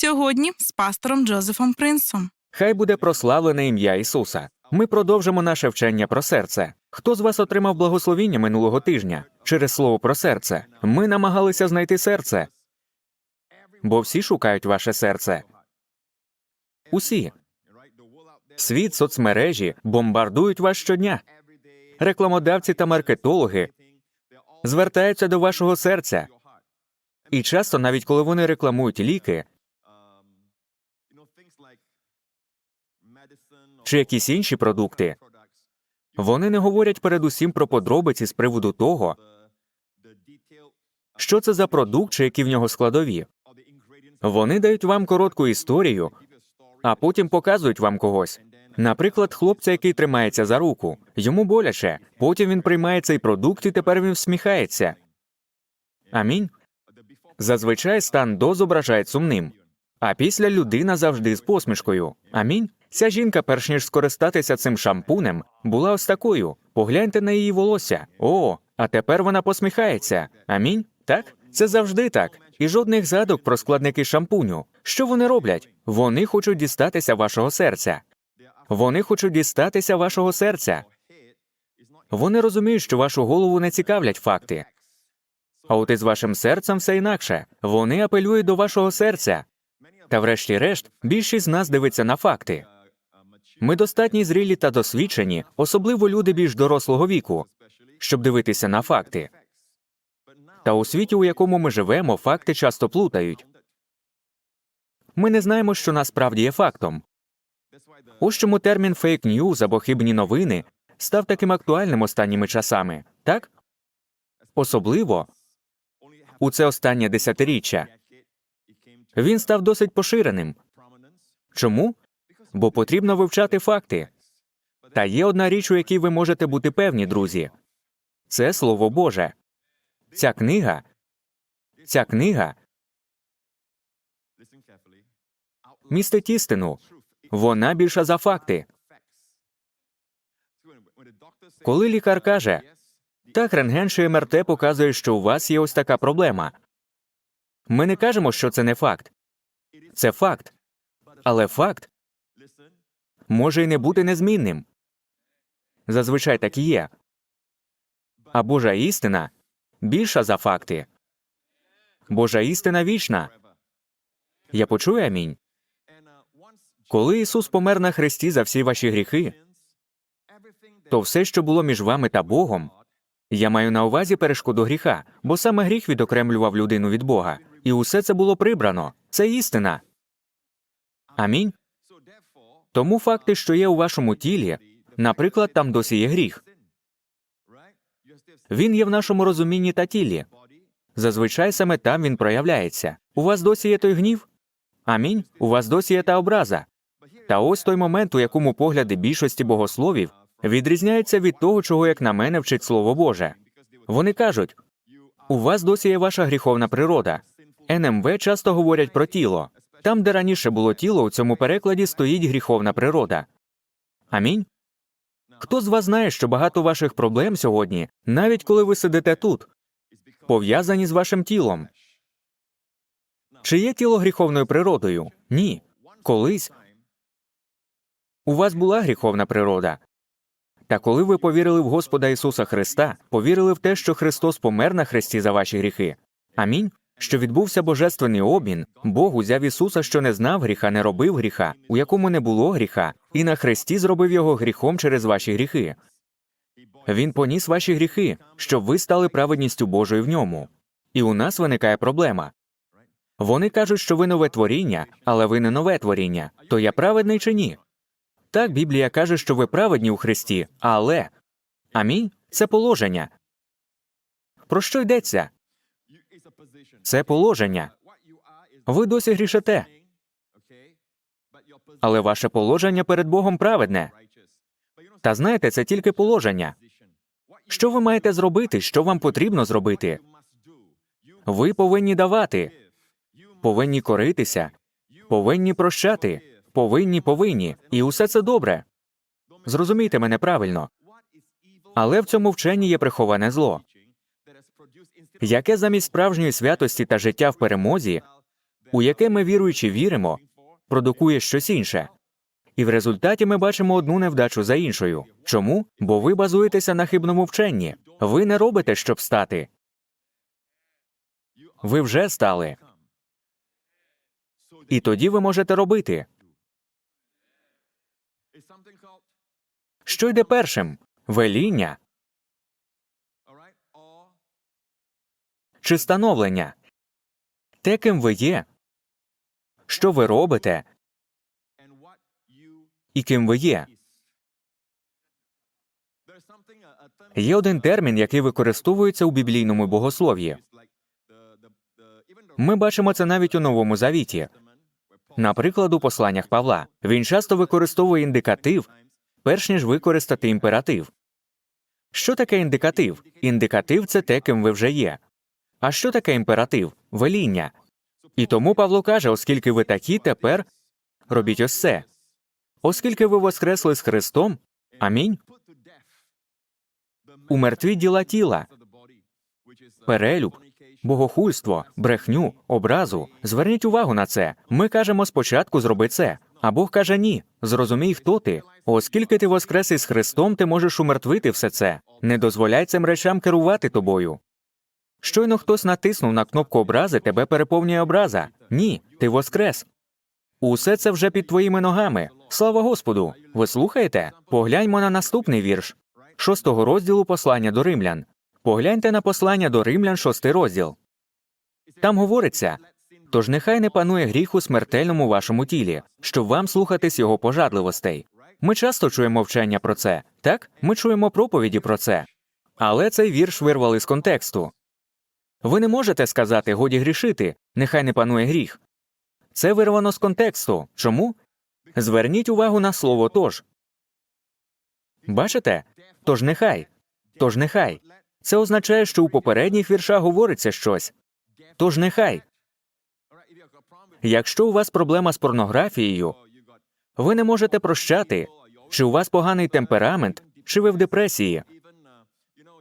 Сьогодні з пастором Джозефом Принсом. Хай буде прославлене ім'я Ісуса. Ми продовжимо наше вчення про серце. Хто з вас отримав благословіння минулого тижня через слово про серце? Ми намагалися знайти серце, бо всі шукають ваше серце. Усі світ, соцмережі бомбардують вас щодня. Рекламодавці та маркетологи звертаються до вашого серця. І часто, навіть коли вони рекламують ліки чи якісь інші продукти, вони не говорять передусім про подробиці з приводу того, що це за продукт чи які в нього складові. Вони дають вам коротку історію, а потім показують вам когось. Наприклад, хлопця, який тримається за руку, йому боляче. Потім він приймає цей продукт і тепер він всміхається. Амінь. Зазвичай стан до зображає сумним, а після людина завжди з посмішкою. Амінь. Ця жінка, перш ніж скористатися цим шампунем, була ось такою. Погляньте на її волосся. О, а тепер вона посміхається. Амінь. Так? Це завжди так. І жодних згадок про складники шампуню. Що вони роблять? Вони хочуть дістатися вашого серця. Вони хочуть дістатися вашого серця. Вони розуміють, що вашу голову не цікавлять факти. А от із вашим серцем все інакше. Вони апелюють до вашого серця. Та врешті-решт, більшість з нас дивиться на факти. Ми достатньо зрілі та досвідчені, особливо люди більш дорослого віку, щоб дивитися на факти. Та у світі, у якому ми живемо, факти часто плутають. Ми не знаємо, що насправді є фактом. Ось чому термін фейк ньюз або хибні новини став таким актуальним останніми часами, так? Особливо у це останнє десятиріччя. Він став досить поширеним. Чому? Бо потрібно вивчати факти. Та є одна річ, у якій ви можете бути певні, друзі це Слово Боже. Ця книга, ця книга містить істину. Вона більша за факти. Коли лікар каже, так, рентген чи МРТ показує, що у вас є ось така проблема. Ми не кажемо, що це не факт. Це факт. Але факт може й не бути незмінним. Зазвичай так і є. А Божа істина більша за факти. Божа істина вічна. Я почую амінь. Коли Ісус помер на хресті за всі ваші гріхи, то все, що було між вами та Богом, я маю на увазі перешкоду гріха, бо саме гріх відокремлював людину від Бога, і усе це було прибрано. Це істина. Амінь. Тому факти, що є у вашому тілі, наприклад, там досі є гріх. Він є в нашому розумінні та тілі. Зазвичай саме там він проявляється. У вас досі є той гнів? Амінь. У вас досі є та образа. Та ось той момент, у якому погляди більшості богословів відрізняються від того, чого, як на мене, вчить Слово Боже. Вони кажуть: у вас досі є ваша гріховна природа. НМВ часто говорять про тіло. Там, де раніше було тіло, у цьому перекладі стоїть гріховна природа. Амінь. Хто з вас знає, що багато ваших проблем сьогодні, навіть коли ви сидите тут, пов'язані з вашим тілом? Чи є тіло гріховною природою? Ні. Колись у вас була гріховна природа. Та коли ви повірили в Господа Ісуса Христа, повірили в те, що Христос помер на хресті за ваші гріхи. Амінь. Що відбувся божественний обмін, Бог узяв Ісуса, що не знав гріха, не робив гріха, у якому не було гріха, і на хресті зробив його гріхом через ваші гріхи. Він поніс ваші гріхи, щоб ви стали праведністю Божою в ньому. І у нас виникає проблема. Вони кажуть, що ви нове творіння, але ви не нове творіння. То я праведний чи ні? Так, Біблія каже, що ви праведні у Христі, але амінь це положення. Про що йдеться? Це положення. Ви досі грішите, але ваше положення перед Богом праведне. Та знаєте, це тільки положення. Що ви маєте зробити? Що вам потрібно зробити? Ви повинні давати, повинні коритися, повинні прощати, повинні, повинні, і усе це добре. Зрозумійте мене правильно. Але в цьому вченні є приховане зло, яке замість справжньої святості та життя в перемозі у яке ми віруючи віримо, продукує щось інше. І в результаті ми бачимо одну невдачу за іншою. Чому? Бо ви базуєтеся на хибному вченні. Ви не робите, щоб стати. Ви вже стали. І тоді ви можете робити. Що йде першим? Веління чи становлення? Те, ким ви є, що ви робите і ким ви є. Є один термін, який використовується у біблійному богослов'ї. Ми бачимо це навіть у Новому Завіті. Наприклад, у посланнях Павла. Він часто використовує індикатив, перш ніж використати імператив. Що таке індикатив? Індикатив це те, ким ви вже є. А що таке імператив? Веління. І тому Павло каже, оскільки ви такі, тепер робіть ось це. Оскільки ви воскресли з Христом, амінь. Умертві діла тіла, перелюб, богохульство, брехню, образу. Зверніть увагу на це. Ми кажемо спочатку зроби це. А Бог каже ні. Зрозумій, хто ти. Оскільки ти воскрес із Христом, ти можеш умертвити все це. Не дозволяй цим речам керувати тобою. Щойно хтось натиснув на кнопку образи, тебе переповнює образа. Ні, ти воскрес. Усе це вже під твоїми ногами. Слава Господу! Ви слухаєте? Погляньмо на наступний вірш шостого розділу послання до римлян. Погляньте на послання до римлян, шостий розділ. Там говориться тож нехай не панує гріх у смертельному вашому тілі, щоб вам слухатись його пожадливостей. Ми часто чуємо вчення про це, так? Ми чуємо проповіді про це. Але цей вірш вирвали з контексту. Ви не можете сказати годі грішити, нехай не панує гріх. Це вирвано з контексту. Чому? Зверніть увагу на слово тож. Бачите? Тож нехай. Тож нехай. Це означає, що у попередніх віршах говориться щось. Тож нехай. Якщо у вас проблема з порнографією, ви не можете прощати, чи у вас поганий темперамент, чи ви в депресії,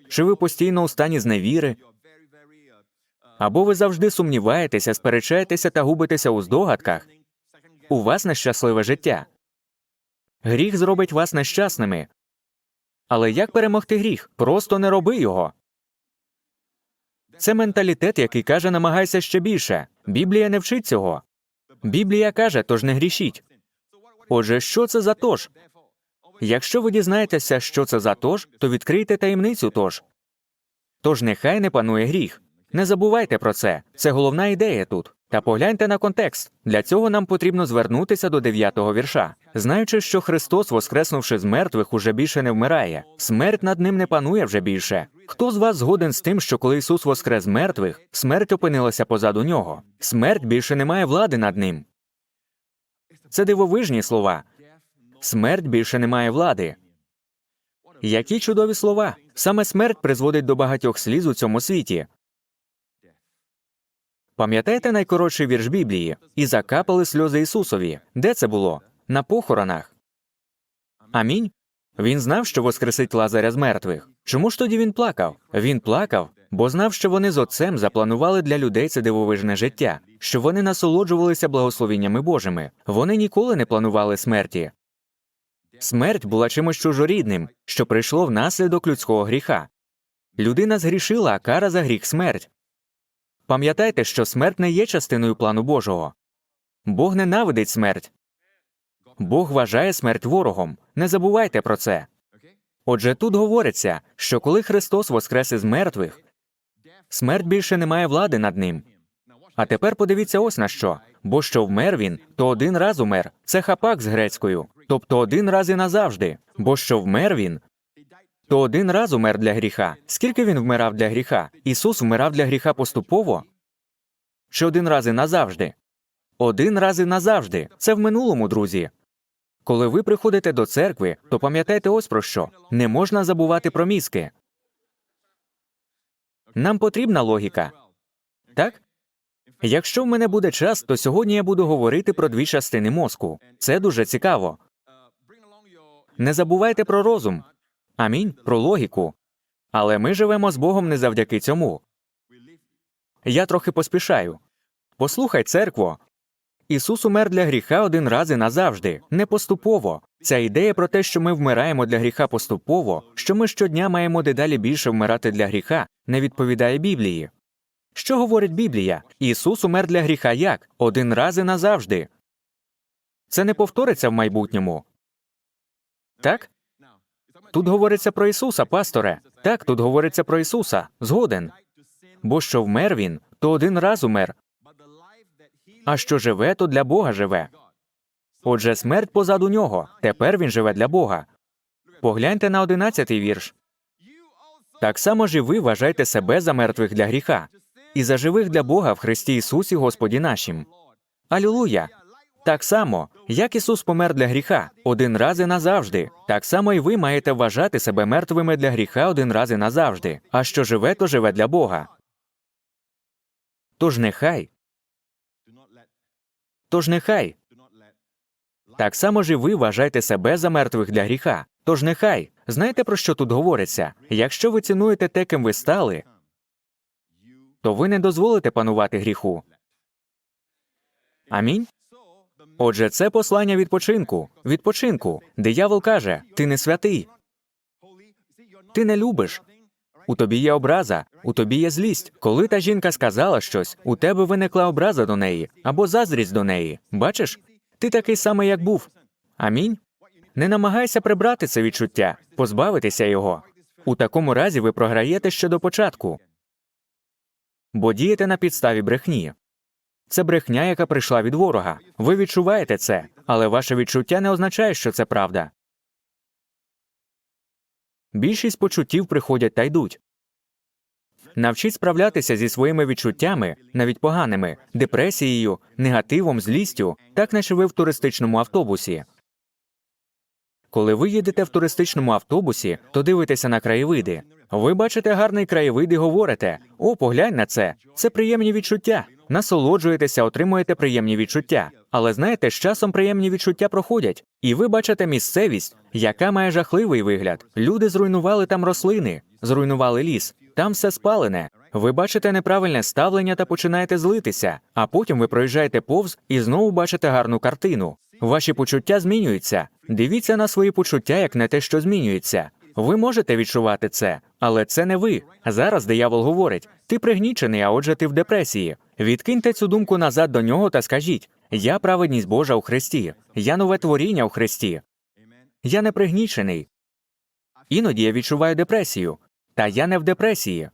чи ви постійно у стані зневіри, або ви завжди сумніваєтеся, сперечаєтеся та губитеся у здогадках, у вас нещасливе життя. Гріх зробить вас нещасними. Але як перемогти гріх? Просто не роби його. Це менталітет, який каже, намагайся ще більше. Біблія не вчить цього. Біблія каже, тож не грішіть. Отже, що це за тож? Якщо ви дізнаєтеся, що це за тож, то відкрийте таємницю тож. Тож нехай не панує гріх. Не забувайте про це. Це головна ідея тут. Та погляньте на контекст. Для цього нам потрібно звернутися до дев'ятого вірша. Знаючи, що Христос, воскреснувши з мертвих, уже більше не вмирає. Смерть над ним не панує вже більше. Хто з вас згоден з тим, що коли Ісус воскрес мертвих, смерть опинилася позаду нього? Смерть більше не має влади над ним. Це дивовижні слова. Смерть більше не має влади. Які чудові слова! Саме смерть призводить до багатьох сліз у цьому світі. Пам'ятаєте найкоротший вірш Біблії? І закапали сльози Ісусові. Де це було? На похоронах. Амінь. Він знав, що воскресить Лазаря з мертвих. Чому ж тоді він плакав? Він плакав, бо знав, що вони з отцем запланували для людей це дивовижне життя, що вони насолоджувалися благословіннями Божими. Вони ніколи не планували смерті. Смерть була чимось чужорідним, що прийшло внаслідок людського гріха. Людина згрішила, а кара за гріх смерть. Пам'ятайте, що смерть не є частиною плану Божого. Бог ненавидить смерть. Бог вважає смерть ворогом. Не забувайте про це. Отже, тут говориться, що коли Христос воскрес із мертвих, смерть більше не має влади над ним. А тепер подивіться ось на що. Бо що вмер він, то один раз умер. Це хапак з грецькою, тобто один раз і назавжди. Бо що вмер він, то один раз умер для гріха. Скільки він вмирав для гріха? Ісус вмирав для гріха поступово? Чи один раз і назавжди? Один раз і назавжди. Це в минулому, друзі. Коли ви приходите до церкви, то пам'ятайте ось про що не можна забувати про мізки. Нам потрібна логіка. Так? Якщо в мене буде час, то сьогодні я буду говорити про дві частини мозку. Це дуже цікаво. Не забувайте про розум. Амінь, про логіку. Але ми живемо з Богом не завдяки цьому. Я трохи поспішаю. Послухай, церкво, Ісус умер для гріха один раз і назавжди, не поступово. Ця ідея про те, що ми вмираємо для гріха поступово, що ми щодня маємо дедалі більше вмирати для гріха, не відповідає Біблії. Що говорить Біблія? Ісус умер для гріха як? Один раз і назавжди. Це не повториться в майбутньому. Так? Тут говориться про Ісуса, пасторе. Так, тут говориться про Ісуса. Згоден. Бо що вмер він, то один раз умер, а що живе, то для Бога живе. Отже, смерть позаду нього. Тепер він живе для Бога. Погляньте на одинадцятий вірш. Так само ж і ви вважайте себе за мертвих для гріха, і за живих для Бога в Христі Ісусі Господі нашим. Алілуя! Так само, як Ісус помер для гріха один раз і назавжди, так само і ви маєте вважати себе мертвими для гріха один раз і назавжди, а що живе, то живе для Бога. Тож нехай, тож нехай. Так само ж і ви вважайте себе за мертвих для гріха. Тож нехай. Знаєте, про що тут говориться? Якщо ви цінуєте те, ким ви стали, то ви не дозволите панувати гріху. Амінь. Отже, це послання відпочинку. Відпочинку. Диявол каже: ти не святий, ти не любиш. У тобі є образа, у тобі є злість. Коли та жінка сказала щось, у тебе виникла образа до неї або заздрість до неї. Бачиш? Ти такий самий, як був. Амінь. Не намагайся прибрати це відчуття, позбавитися його. У такому разі ви програєте ще до початку, бо дієте на підставі брехні. Це брехня, яка прийшла від ворога. Ви відчуваєте це, але ваше відчуття не означає, що це правда. Більшість почуттів приходять та йдуть. Навчіть справлятися зі своїми відчуттями, навіть поганими, депресією, негативом, злістю, так наче ви в туристичному автобусі. Коли ви їдете в туристичному автобусі, то дивитеся на краєвиди. Ви бачите гарний краєвид і говорите: О, поглянь на це. Це приємні відчуття. Насолоджуєтеся, отримуєте приємні відчуття. Але знаєте, з часом приємні відчуття проходять, і ви бачите місцевість, яка має жахливий вигляд. Люди зруйнували там рослини, зруйнували ліс, там все спалене. Ви бачите неправильне ставлення та починаєте злитися, а потім ви проїжджаєте повз і знову бачите гарну картину. Ваші почуття змінюються. Дивіться на свої почуття як на те, що змінюється. Ви можете відчувати це, але це не ви. Зараз диявол говорить: ти пригнічений, а отже, ти в депресії. Відкиньте цю думку назад до нього та скажіть: Я праведність Божа у Христі, я нове творіння у Христі. Я не пригнічений. Іноді я відчуваю депресію, та я не в депресії.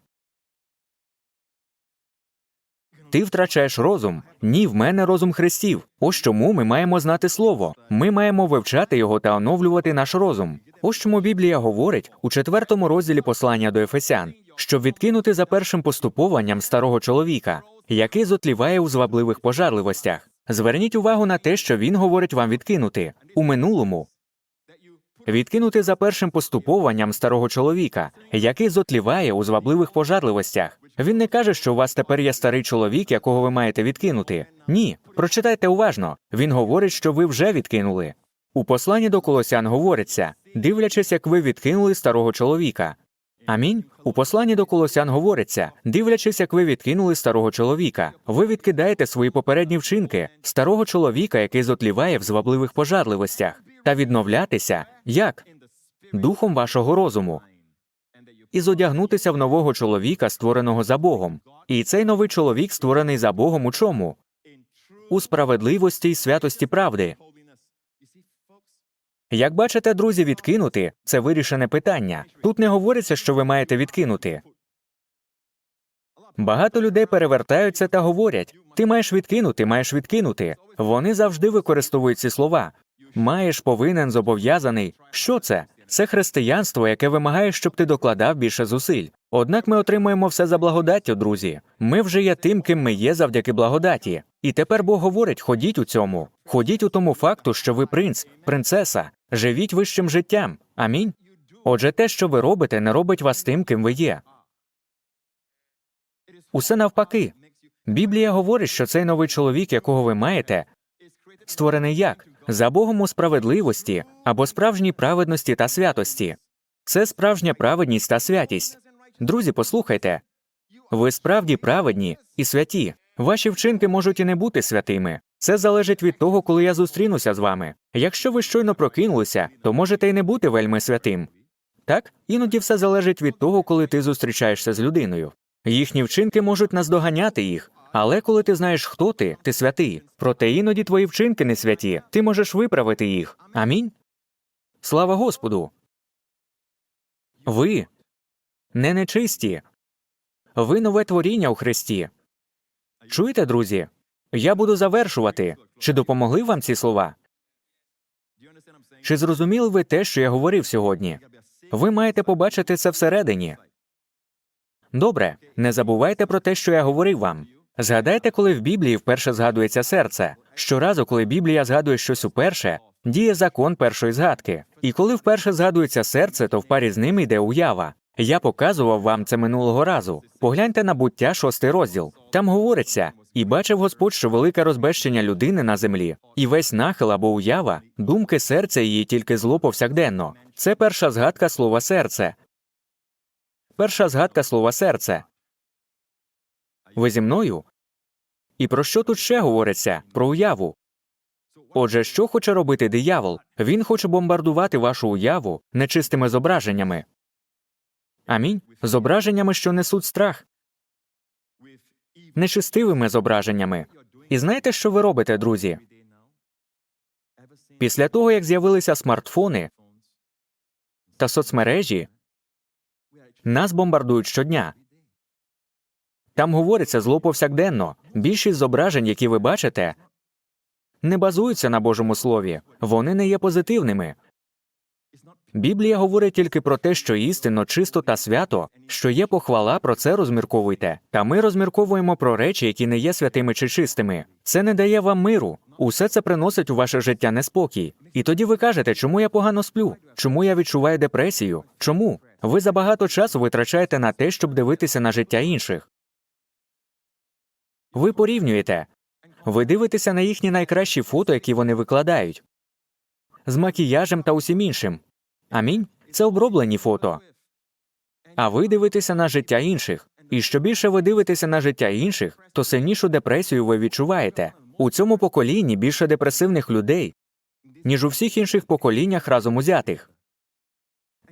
Ти втрачаєш розум. Ні, в мене розум Христів. Ось чому ми маємо знати Слово. Ми маємо вивчати його та оновлювати наш розум. Ось чому Біблія говорить у четвертому розділі послання до Ефесян, щоб відкинути за першим поступованням старого чоловіка, який зотліває у звабливих пожарливостях. Зверніть увагу на те, що він говорить вам відкинути у минулому. Відкинути за першим поступованням старого чоловіка, який зотліває у звабливих пожарливостях. Він не каже, що у вас тепер є старий чоловік, якого ви маєте відкинути. Ні, прочитайте уважно. Він говорить, що ви вже відкинули. У посланні до колосян говориться, дивлячись, як ви відкинули старого чоловіка. Амінь. У посланні до колосян говориться, дивлячись, як ви відкинули старого чоловіка, ви відкидаєте свої попередні вчинки, старого чоловіка, який зотліває в звабливих пожарливостях, та відновлятися як духом вашого розуму, і зодягнутися в нового чоловіка, створеного за Богом. І цей новий чоловік створений за Богом у чому? У справедливості й святості правди. Як бачите, друзі, відкинути це вирішене питання. Тут не говориться, що ви маєте відкинути. Багато людей перевертаються та говорять: ти маєш відкинути, маєш відкинути. Вони завжди використовують ці слова. Маєш, повинен, зобов'язаний. Що це? Це християнство, яке вимагає, щоб ти докладав більше зусиль. Однак ми отримуємо все за благодаттю, друзі. Ми вже є тим, ким ми є завдяки благодаті. І тепер Бог говорить: ходіть у цьому, ходіть у тому факту, що ви принц, принцеса, живіть вищим життям. Амінь. Отже, те, що ви робите, не робить вас тим, ким ви є. Усе навпаки. Біблія говорить, що цей новий чоловік, якого ви маєте, створений як? За Богом у справедливості або справжній праведності та святості. Це справжня праведність та святість. Друзі, послухайте ви справді праведні і святі. Ваші вчинки можуть і не бути святими. Це залежить від того, коли я зустрінуся з вами. Якщо ви щойно прокинулися, то можете й не бути вельми святим. Так, іноді все залежить від того, коли ти зустрічаєшся з людиною. Їхні вчинки можуть наздоганяти їх, але коли ти знаєш, хто ти, ти святий. Проте іноді твої вчинки не святі, ти можеш виправити їх. Амінь. Слава Господу. Ви не нечисті. Ви нове творіння у Христі. Чуєте, друзі? Я буду завершувати. Чи допомогли вам ці слова? Чи зрозуміли ви те, що я говорив сьогодні? Ви маєте побачити це всередині. Добре, не забувайте про те, що я говорив вам. Згадайте, коли в Біблії вперше згадується серце. Щоразу, коли Біблія згадує щось уперше, діє закон першої згадки. І коли вперше згадується серце, то в парі з ним йде уява. Я показував вам це минулого разу. Погляньте на буття шостий розділ. Там говориться, і бачив Господь, що велике розбещення людини на землі, і весь нахил або уява, думки серця її тільки зло повсякденно. Це перша згадка слова серце. Перша згадка слова серце. Ви зі мною? І про що тут ще говориться? Про уяву. Отже, що хоче робити диявол? Він хоче бомбардувати вашу уяву нечистими зображеннями. Амінь. Зображеннями, що несуть страх, нечистивими зображеннями. І знаєте, що ви робите, друзі? Після того, як з'явилися смартфони та соцмережі, нас бомбардують щодня. Там говориться зло повсякденно. Більшість зображень, які ви бачите, не базуються на Божому слові, вони не є позитивними. Біблія говорить тільки про те, що істинно, чисто та свято, що є похвала, про це розмірковуйте. Та ми розмірковуємо про речі, які не є святими чи чистими. Це не дає вам миру. Усе це приносить у ваше життя неспокій. І тоді ви кажете, чому я погано сплю? Чому я відчуваю депресію? Чому? Ви забагато часу витрачаєте на те, щоб дивитися на життя інших. Ви порівнюєте. Ви дивитеся на їхні найкращі фото, які вони викладають, з макіяжем та усім іншим. Амінь. Це оброблені фото. А ви дивитеся на життя інших. І що більше ви дивитеся на життя інших, то сильнішу депресію ви відчуваєте. У цьому поколінні більше депресивних людей, ніж у всіх інших поколіннях разом узятих.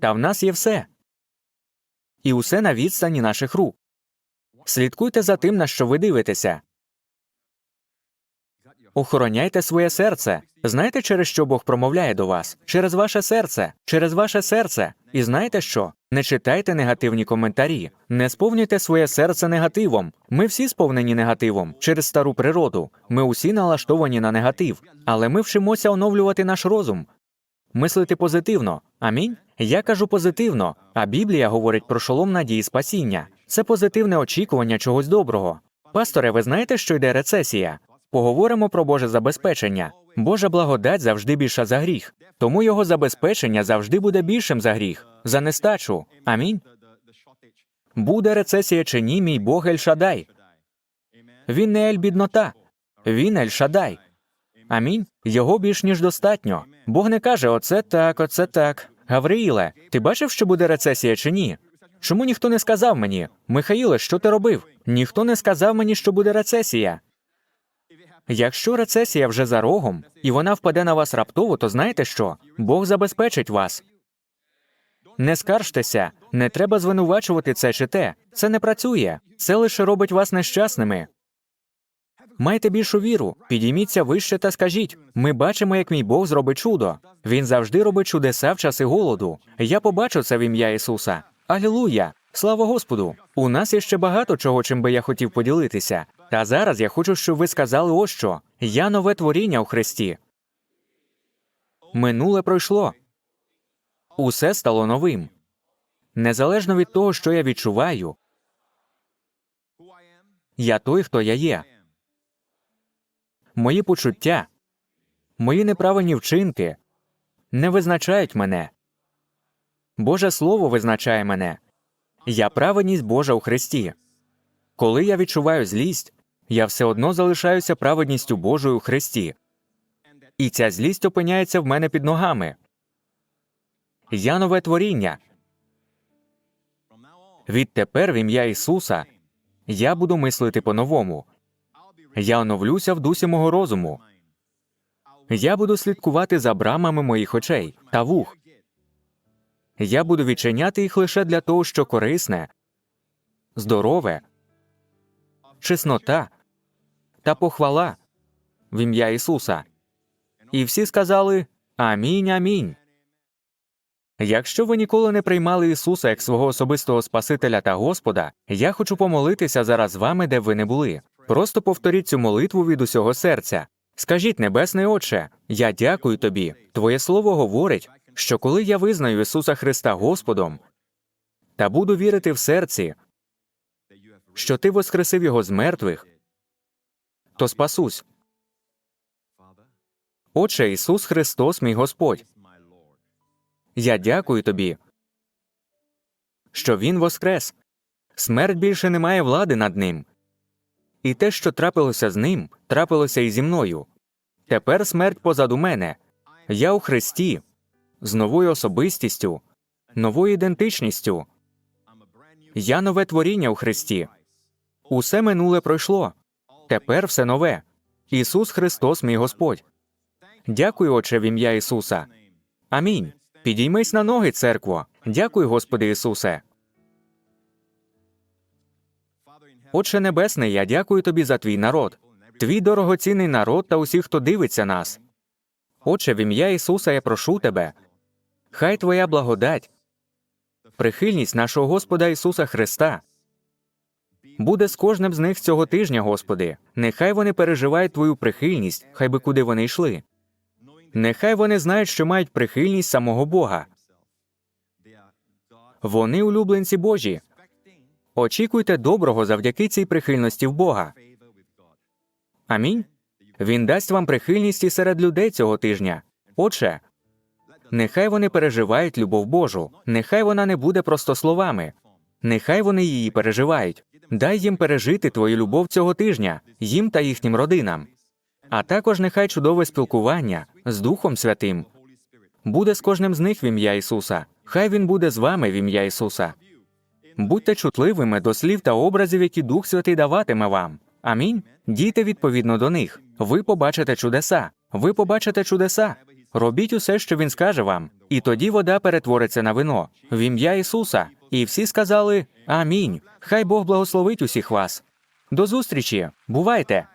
Та в нас є все. І усе на відстані наших рук. Слідкуйте за тим, на що ви дивитеся. Охороняйте своє серце. Знаєте, через що Бог промовляє до вас? Через ваше серце, через ваше серце. І знаєте що? Не читайте негативні коментарі, не сповнюйте своє серце негативом. Ми всі сповнені негативом через стару природу. Ми усі налаштовані на негатив, але ми вчимося оновлювати наш розум. Мислити позитивно. Амінь. Я кажу позитивно, а Біблія говорить про шолом надії спасіння. Це позитивне очікування чогось доброго. Пасторе, ви знаєте, що йде рецесія? Поговоримо про Боже забезпечення. Божа благодать завжди більша за гріх, тому його забезпечення завжди буде більшим за гріх, за нестачу. Амінь. Буде рецесія чи ні, мій Бог Ель Шадай. Він не Ель біднота, він Ель Шадай. Амінь. Його більш ніж достатньо. Бог не каже: оце так, оце так. Гавриїле, ти бачив, що буде рецесія чи ні? Чому ніхто не сказав мені? Михаїле, що ти робив? Ніхто не сказав мені, що буде рецесія. Якщо рецесія вже за рогом, і вона впаде на вас раптово, то знаєте що? Бог забезпечить вас. Не скаржтеся, не треба звинувачувати це чи те. Це не працює. Це лише робить вас нещасними. Майте більшу віру, підійміться вище та скажіть: ми бачимо, як мій Бог зробить чудо. Він завжди робить чудеса в часи голоду. Я побачу це в ім'я Ісуса. Алілуя! Слава Господу! У нас є ще багато чого, чим би я хотів поділитися. Та зараз я хочу, щоб ви сказали ось що: я нове творіння у Христі. Минуле пройшло. Усе стало новим. Незалежно від того, що я відчуваю, я той, хто я є. Мої почуття, мої неправильні вчинки не визначають мене. Боже Слово визначає мене. Я праведність Божа у Христі. Коли я відчуваю злість, я все одно залишаюся праведністю Божою у Христі. І ця злість опиняється в мене під ногами. Я нове творіння. Відтепер в ім'я Ісуса я буду мислити по-новому. Я оновлюся в дусі мого розуму. Я буду слідкувати за брамами моїх очей та вух. Я буду відчиняти їх лише для того, що корисне, здорове, чеснота та похвала в ім'я Ісуса. І всі сказали Амінь, амінь. Якщо ви ніколи не приймали Ісуса як свого особистого Спасителя та Господа, я хочу помолитися зараз з вами, де б ви не були. Просто повторіть цю молитву від усього серця. Скажіть, Небесний Отче, я дякую тобі. Твоє слово говорить, що коли я визнаю Ісуса Христа Господом та буду вірити в серці, що ти воскресив його з мертвих, то спасусь. Отче Ісус Христос, мій Господь. Я дякую тобі, що Він воскрес. Смерть більше не має влади над ним. І те, що трапилося з ним, трапилося і зі мною. Тепер смерть позаду мене. Я у Христі, з новою особистістю, новою ідентичністю. Я нове творіння у Христі. Усе минуле пройшло. Тепер все нове. Ісус Христос, мій Господь. Дякую, Отче, в ім'я Ісуса. Амінь. Підіймись на ноги, церкво. Дякую, Господи Ісусе. Отче Небесний, я дякую тобі за твій народ, твій дорогоцінний народ та усіх, хто дивиться нас. Отче, в ім'я Ісуса я прошу тебе. Хай твоя благодать, прихильність нашого Господа Ісуса Христа буде з кожним з них цього тижня, Господи. Нехай вони переживають твою прихильність, хай би куди вони йшли. Нехай вони знають, що мають прихильність самого Бога. Вони улюбленці Божі. Очікуйте доброго завдяки цій прихильності в Бога. Амінь. Він дасть вам прихильність і серед людей цього тижня. Отже, нехай вони переживають любов Божу, нехай вона не буде просто словами, нехай вони її переживають. Дай їм пережити твою любов цього тижня, їм та їхнім родинам. А також нехай чудове спілкування з Духом Святим буде з кожним з них в ім'я Ісуса. Хай він буде з вами в ім'я Ісуса. Будьте чутливими до слів та образів, які Дух Святий даватиме вам. Амінь. Дійте відповідно до них. Ви побачите чудеса. Ви побачите чудеса. Робіть усе, що він скаже вам, і тоді вода перетвориться на вино в ім'я Ісуса. І всі сказали Амінь. Хай Бог благословить усіх вас. До зустрічі. Бувайте!